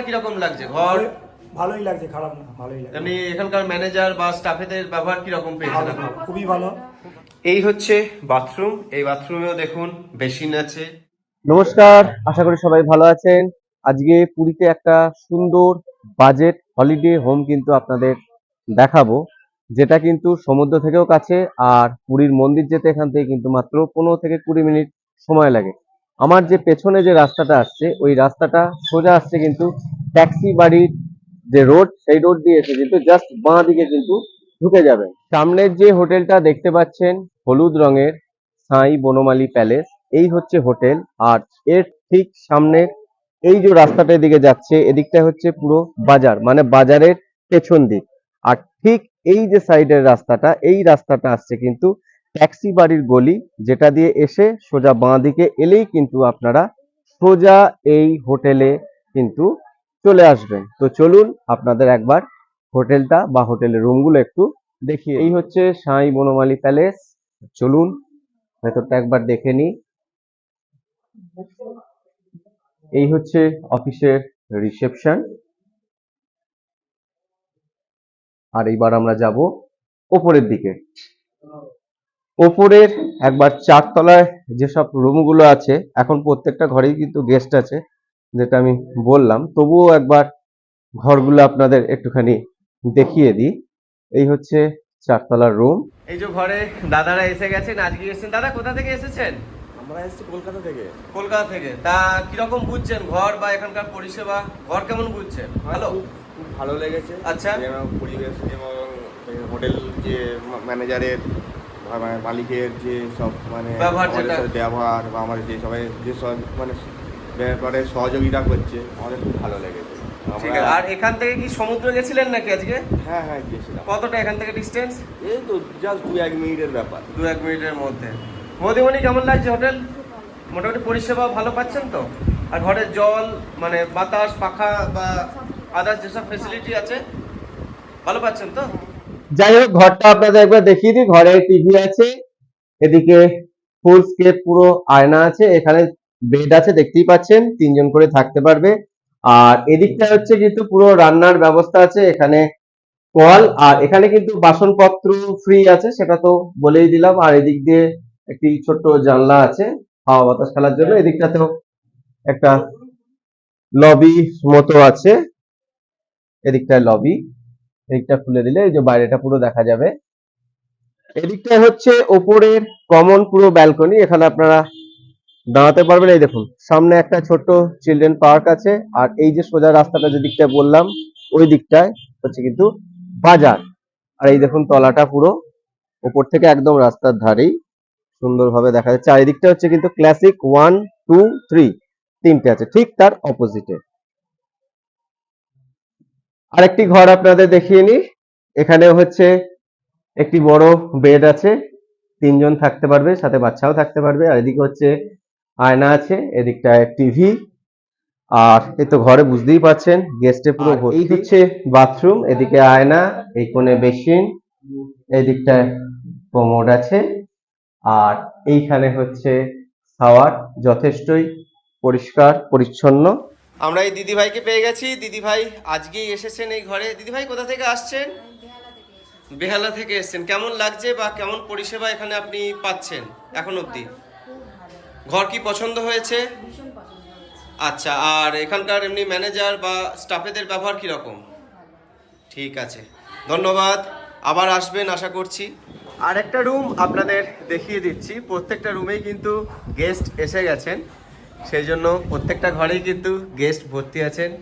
পরিষেবাটা কীরকম লাগছে? ঘর? ভালোই লাগছে খারাপ না ভালোই লাগছে। এমনি এখানকার ম্যানেজার বা স্টাফেদের ব্যবহার কীরকম পেয়েছেন খুবই ভালো। এই হচ্ছে বাথরুম এই বাথরুমেও দেখুন বেসিন আছে। নমস্কার আশা করি সবাই ভালো আছেন। আজকে পুরীতে একটা সুন্দর বাজেট হলিডে হোম কিন্তু আপনাদের দেখাবো যেটা কিন্তু সমুদ্র থেকেও কাছে আর পুরীর মন্দির যেতে এখান থেকে কিন্তু মাত্র পনেরো থেকে কুড়ি মিনিট সময় লাগে। আমার যে পেছনে যে রাস্তাটা আসছে, ওই রাস্তাটা সোজা আসছে কিন্তু ট্যাক্সি বাড়ির যে রোড, সেই রোড দিয়ে এসে কিন্তু জাস্ট বাঁ দিকে কিন্তু ঢুকে যাবে। সামনের যে হোটেলটা দেখতে পাচ্ছেন, হলুদ রঙের, সাই বনমালী প্যালেস, এই হচ্ছে হোটেল। আর এর ঠিক সামনে এই যে রাস্তাটা এদিকে যাচ্ছে, এদিকটা হচ্ছে পুরো বাজার মানে বাজারের পেছন দিক। আর ঠিক এই যে সাইডের রাস্তাটা, এই রাস্তাটা আসছে কিন্তু ট্যাক্সি বাড়ির গলি যেটা দিয়ে এসে সোজা বাঁ দিকে এলেই কিন্তু আপনারা সোজা এই হোটেলে কিন্তু চলে আসবেন। তো চলুন আপনাদের একবার হোটেলটা বা হোটেলের রুমগুলো একটু দেখি এই হচ্ছে সাঁই বনমালী প্যালেস। চলুন, ভেতরটা একবার দেখে নিই। এই হচ্ছে অফিসের রিসেপশন। আর এইবার আমরা যাব ওপরের দিকে। ওপরের একবার চারতলায় যেসব রুমগুলো আছে এখন প্রত্যেকটা ঘরেই কিন্তু গেস্ট আছে যেটা আমি বললাম। তবুও একবার ঘরগুলো আপনাদের একটুখানি দেখিয়ে দিই। এই হচ্ছে চারতলার রুম এই যে ঘরে দাদারা এসে গেছেন আজকে এসেছেন। দাদা কোথা থেকে এসেছেন? আমরা এসেছি কলকাতা থেকে। কলকাতা থেকে। তা কীরকম বুঝছেন ঘর বা এখানকার পরিষেবা? ঘর কেমন বুঝছেন? ভালো? খুব ভালো লেগেছে। আচ্ছা। পরিবেশ এবং হোটেল যে ম্যানেজারের মানে মালিকের যে সব মানে ব্যবহার আমাদের সাথে ব্যবহার বা আমাদের যে সবাই যে সব মানে ব্যাপারে সহযোগিতা করছে আমাদের খুব ভালো লেগেছে। ঠিক আছে। আর এখান থেকে কি সমুদ্র গেছিলেন নাকি আজকে? হ্যাঁ হ্যাঁ গিয়েছিলাম কতটা এখান থেকে ডিস্টেন্স এই তো জাস্ট দু এক মিনিটের ব্যাপার। দু এক মিনিটের মধ্যে। মোদিমণি কেমন লাগছে হোটেল? মোটামুটি পরিষেবা ভালো পাচ্ছেন তো? আর ঘরের জল মানে বাতাস পাখা বা আদার্স যেসব ফেসিলিটি আছে ভালো পাচ্ছেন তো? যাই হোক ঘরটা আপনাদের একবার দেখিয়ে দিই। ঘরে টিভি আছে, এদিকে ফুল স্কেপ পুরো আয়না আছে, এখানে বেড আছে, দেখতেই পাচ্ছেন, তিনজন করে থাকতে পারবে। আর এদিকটা হচ্ছে কিন্তু পুরো রান্নার ব্যবস্থা আছে, এখানে কল, আর এখানে কিন্তু বাসনপত্র ফ্রি আছে, সেটা তো বলেই দিলাম। আর এদিক দিয়ে একটি ছোট্ট জানলা আছে, হাওয়া বাতাস খেলার জন্য। এদিকটাতেও একটা লবি মতো আছে, এদিকটায় লবি এদিকটা খুলে দিলে এই যে বাইরেটা পুরো দেখা যাবে। এদিকটা হচ্ছে ওপরের কমন পুরো ব্যালকনি এখানে আপনারা দাঁড়াতে পারবেন। এই দেখুন, সামনে একটা ছোট্ট চিলড্রেন পার্ক আছে, আর এই যে সোজা রাস্তাটা যে দিকটায় বললাম, ওই দিকটায় হচ্ছে কিন্তু বাজার। আর এই দেখুন তলাটা পুরো, ওপর থেকে একদম রাস্তার ধারেই সুন্দরভাবে দেখা যাচ্ছে। আর এদিকটা হচ্ছে কিন্তু ক্লাসিক ওয়ান টু থ্রি তিনটে আছে, ঠিক তার অপোজিটে আরেকটি ঘর আপনাদের দেখিয়ে নি এখানে হচ্ছে একটি বড় বেড আছে। তিনজন থাকতে পারবে সাথে বাচ্চাও থাকতে পারবে। আর এদিকে হচ্ছে আয়না আছে এদিকটায় টিভি। আর এ তো ঘরে বুঝতেই পাচ্ছেন গেস্টে পুরো এই হচ্ছে বাথরুম এদিকে আয়না এই কোণে বেসিন এই দিকটায় কোমোড আছে। আর এইখানে হচ্ছে খাওয়ার যথেষ্টই পরিষ্কার পরিচ্ছন্ন। আমরা এই দিদি ভাইকে পেয়ে গেছি। দিদি ভাই আজকেই এসেছেন এই ঘরে। দিদি ভাই কোথা থেকে আসছেন? বেহালা থেকে এসেছেন। কেমন লাগছে বা কেমন পরিষেবা এখানে আপনি পাচ্ছেন এখন অবধি? ঘর কি পছন্দ হয়েছে? আচ্ছা আর এখানকার এমনি ম্যানেজার বা স্টাফেদের ব্যবহার কীরকম? ঠিক আছে। ধন্যবাদ। আবার আসবেন, আশা করছি। আর একটা রুম আপনাদের দেখিয়ে দিচ্ছি। প্রত্যেকটা রুমেই কিন্তু গেস্ট এসে গেছেন। সেই জন্য প্রত্যেকটা ঘরেই কিন্তু গেস্ট ভর্তি আছেন।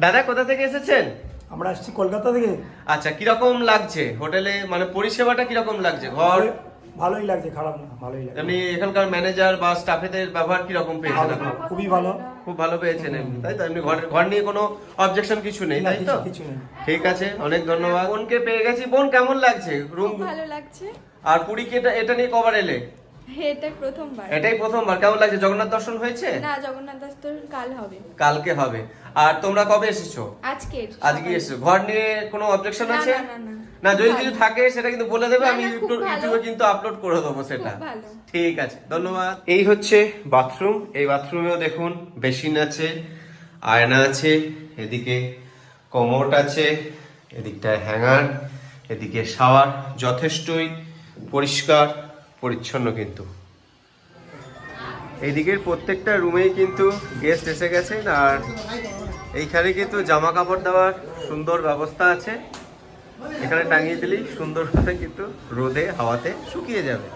দাদা কোথা থেকে এসেছেন? আমরা আসছি কলকাতা থেকে। আচ্ছা কীরকম লাগছে? হোটেলে মানে পরিষেবাটা কীরকম লাগছে? ঘর? ভালোই- লাগছে খারাপ না ভালোই লাগছে। এমনি এখানকার ম্যানেজার বা স্টাফেদের ব্যবহার কীরকম পেয়েছেন? আপনি খুবই ভালো। খুব ভালো পেয়েছেন এমনি তাই তো? এমনি ঘর ঘর নিয়ে কোনো অবজেকশন কিছু নেই তাই তো? কিছু নেই। ঠিক আছে অনেক ধন্যবাদ। বোনকে পেয়ে গেছি। বোন কেমন লাগছে? রুম ভালো লাগছে। আর পুরীকে এটা এটা নিয়ে কবার এলে? এটা প্রথমবার। এটাই প্রথমবার। কেমন লাগছে? জগন্নাথ দর্শন হয়েছে? না জগন্নাথ তো কাল হবে। কালকে হবে। আর তোমরা কবে এসেছ? আজকে আজকে এসেছ। ঘর নিয়ে কোনো অবজেকশন আছে? না, না, না। না যদি কিছু থাকে সেটা কিন্তু বলে দেবে। আমি। ইউটিউবে কিন্তু আপলোড করে দেবো সেটা। ঠিক আছে ধন্যবাদ। এই হচ্ছে বাথরুম এই বাথরুমেও দেখুন বেসিন আছে আয়না আছে এদিকে কমোট আছে এদিকটায় হ্যাঙ্গার এদিকে শাওয়ার যথেষ্টই পরিষ্কার। পরিচ্ছন্ন কিন্তু। এইদিকের প্রত্যেকটা রুমেই কিন্তু গেস্ট এসে গেছেন আর এইখানে কিন্তু জামা কাপড় দেওয়ার সুন্দর ব্যবস্থা আছে। এখানে টাঙিয়ে দিলেই সুন্দরভাবে কিন্তু রোদে, হাওয়াতে শুকিয়ে যাবে।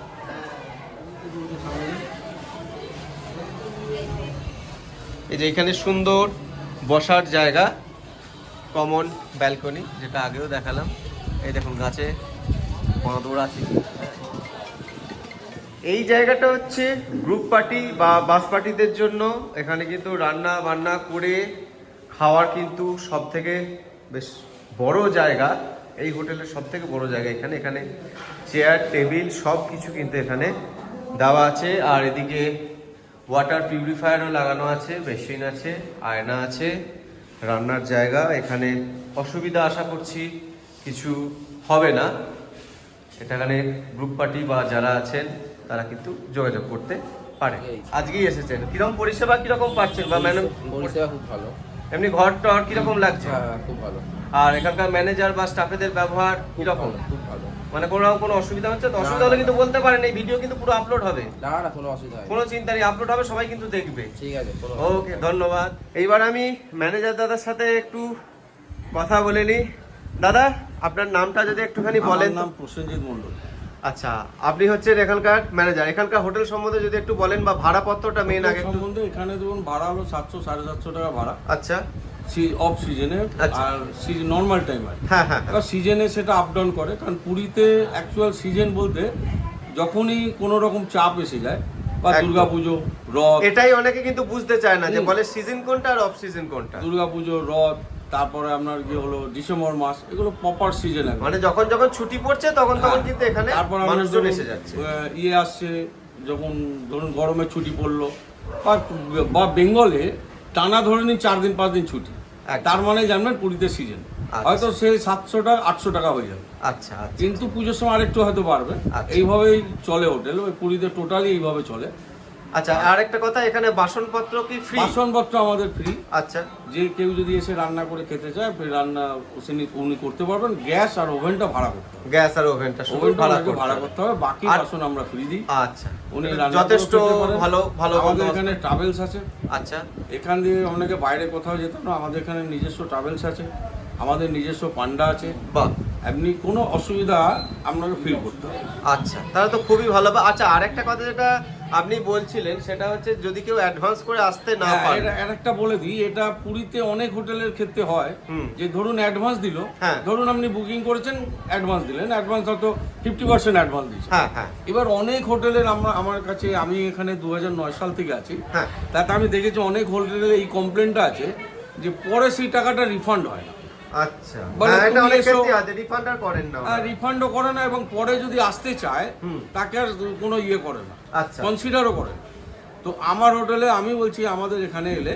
এই যে এখানে সুন্দর বসার জায়গা কমন ব্যালকনি যেটা আগেও দেখালাম। এই দেখুন, গাছে বাঁদর আছে। এই জায়গাটা হচ্ছে গ্রুপ পার্টি বা বাস পার্টিদের জন্য। এখানে কিন্তু রান্না বান্না করে খাওয়ার কিন্তু সব থেকে বেশ বড় জায়গা। এই হোটেলের সব থেকে বড় জায়গা এখানে। এখানে চেয়ার টেবিল সব কিছু কিন্তু এখানে দেওয়া আছে। আর এদিকে ওয়াটার পিউরিফায়ারও লাগানো আছে বেসিন আছে, আয়না আছে, রান্নার জায়গা। এখানে অসুবিধা আশা করছি কিছু হবে না। এটা এখানে গ্রুপ পার্টি বা যারা আছেন তারা কিন্তু যোগাযোগ করতে পারে। আজকেই এসেছেন। কীরকম পরিষেবা কীরকম পাচ্ছেন বা ম্যাডাম পরিষেবা খুব ভালো। এমনি ঘর টর কীরকম লাগছে? হ্যাঁ খুব ভালো। আর এখানকার ম্যানেজার বা স্টাফেদের ব্যবহার কীরকম? খুব ভালো। মানে কোনো রকম কোনো অসুবিধা হচ্ছে? তো অসুবিধা হলে কিন্তু বলতে পারেন এই ভিডিও কিন্তু পুরো আপলোড হবে। না না কোনো অসুবিধা নেই কোনো চিন্তা নেই আপলোড হবে সবাই কিন্তু দেখবে। ঠিক আছে ওকে ধন্যবাদ। এইবার আমি ম্যানেজার দাদার সাথে একটু কথা বলে নিই। দাদা আপনার নামটা যদি একটুখানি বলেন। নাম প্রসেনজিৎ মন্ডল আচ্ছা আপনি হচ্ছেন এখানকার ম্যানেজার এখানকার হোটেল সম্বন্ধে যদি একটু বলেন বা ভাড়াপত্রটা মেন আগে সম্বন্ধে এখানে ধরুন ভাড়া হলো সাতশো সাড়ে সাতশো টাকা ভাড়া। আচ্ছা। অফ সিজনে আচ্ছা। আর নর্মাল টাইম আর। হ্যাঁ হ্যাঁ এবার সিজনে সেটা আপ ডাউন করে কারণ পুরীতে অ্যাকচুয়াল সিজন বলতে যখনই কোনো রকম চাপ এসে যায় বা। দুর্গাপুজো রথ। এটাই অনেকে কিন্তু বুঝতে চায় না যে বলে সিজন কোনটা আর অফ সিজন কোনটা। দুর্গাপুজো রথ তারপরে আপনার কি হলো ডিসেম্বর মাস এগুলো প্রপার সিজন মানে যখন যখন ছুটি পড়ছে তখন তখন হ্যাঁ। কিন্তু এখানে তারপর মানুষজন এসে যাচ্ছে। ইয়ে আসছে যখন ধরুন গরমে ছুটি পড়ল বা বেঙ্গলে টানা ধরে নিন চার দিন পাঁচ দিন ছুটি। একদম। তার মানে জানবেন পুরীতে সিজন আচ্ছা। হয়তো সেই সাতশো টাকা আটশো টাকা হয়ে যাবে। আচ্ছা আচ্ছা। কিন্তু পুজোর সময় আরেকটু হয়তো বাড়বে। আচ্ছা। এইভাবেই চলে হোটেল। ওই পুরীতে টোটালি এইভাবে চলে। আচ্ছা আর একটা কথা এখানে বাসনপত্র কি ফ্রি বাসনপত্র আমাদের ফ্রি আচ্ছা। যে কেউ যদি এসে রান্না করে খেতে চায় রান্না উনি উনি করতে পারবেন। গ্যাস আর ওভেনটা ভাড়া করতে গ্যাস আর ওভেনটা শুধু ভাড়া করতে ভাড়া করতে হবে। বাকি বাসন আমরা ফ্রি দিই। আচ্ছা। উনি যথেষ্ট। ভালো ভালো আমাদের এখানে ট্রাভেলস আছে। আচ্ছা। এখান দিয়ে অনেকে বাইরে কোথাও যেত না আমাদের এখানে নিজস্ব ট্রাভেলস আছে। আমাদের নিজস্ব পান্ডা আছে। বাহ। এমনি কোনো অসুবিধা আপনাকে ফিল করতে হবে। আচ্ছা তাহলে তো খুবই ভালো। বা- আচ্ছা আরেকটা কথা যেটা আপনি বলছিলেন সেটা হচ্ছে যদি কেউ অ্যাডভান্স করে আসতে না হ্যাঁ, পারে একটা বলে দিই এটা পুরীতে অনেক হোটেলের ক্ষেত্রে হয়। যে ধরুন অ্যাডভান্স দিল হ্যাঁ। ধরুন আপনি বুকিং করেছেন অ্যাডভান্স দিলেন অ্যাডভান্স হয়তো ফিফটি পার্সেন্ট অ্যাডভান্স হ্যাঁ হ্যাঁ এবার অনেক হোটেলের আমরা আমার কাছে আমি এখানে দু নয় সাল থেকে আছি হ্যাঁ। তাতে আমি দেখেছি অনেক হোটেলের এই কমপ্লেনটা আছে যে পরে সেই টাকাটা রিফান্ড হয় না আচ্ছা। হ্যাঁ, এটা অনেক ক্ষেত্রে আছে রিফান্ড করেন না রিফান্ডও করে না এবং পরে যদি আসতে চায়। তাকে আর কোনো ইয়ে করে না। আচ্ছা। কনসিডারও করে। তো আমার হোটেলে আমি বলছি আমাদের এখানে এলে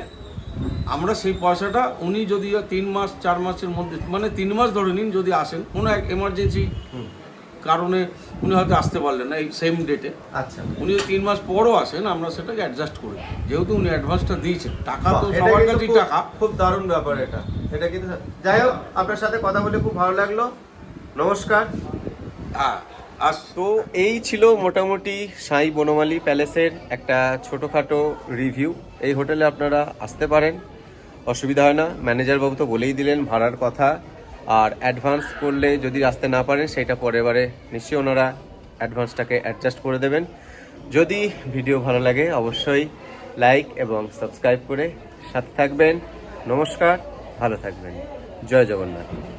আমরা সেই পয়সাটা উনি যদি তিন মাস চার মাসের মধ্যে মানে তিন মাস ধরে নিন যদি আসেন কোন এক এমার্জেন্সি কারণে উনি হয়তো আসতে পারলেন না এই সেম ডেটে আচ্ছা। উনি তিন মাস পরও আসেন আমরা সেটাকে অ্যাডজাস্ট করি। যেহেতু উনি অ্যাডভান্সটা দিয়েছেন টাকা তো সবার কাছেই টাকা। খুব দারুণ ব্যাপার এটা। এটা কিন্তু যাই হোক আপনার সাথে কথা বলে খুব ভালো লাগল। নমস্কার। হ্যাঁ আস তো এই ছিল মোটামুটি সাই বনমালী প্যালেসের একটা ছোটোখাটো রিভিউ এই হোটেলে আপনারা আসতে পারেন অসুবিধা হয় না। ম্যানেজারবাবু তো বলেই দিলেন ভাড়ার কথা। আর অ্যাডভান্স করলে যদি আসতে না পারেন, সেটা পরের বারে নিশ্চয়ই ওনারা অ্যাডভান্সটাকে অ্যাডজাস্ট করে দেবেন। যদি ভিডিও ভালো লাগে, অবশ্যই লাইক এবং সাবস্ক্রাইব করে সাথে থাকবেন। নমস্কার, ভালো থাকবেন। জয় জগন্নাথ।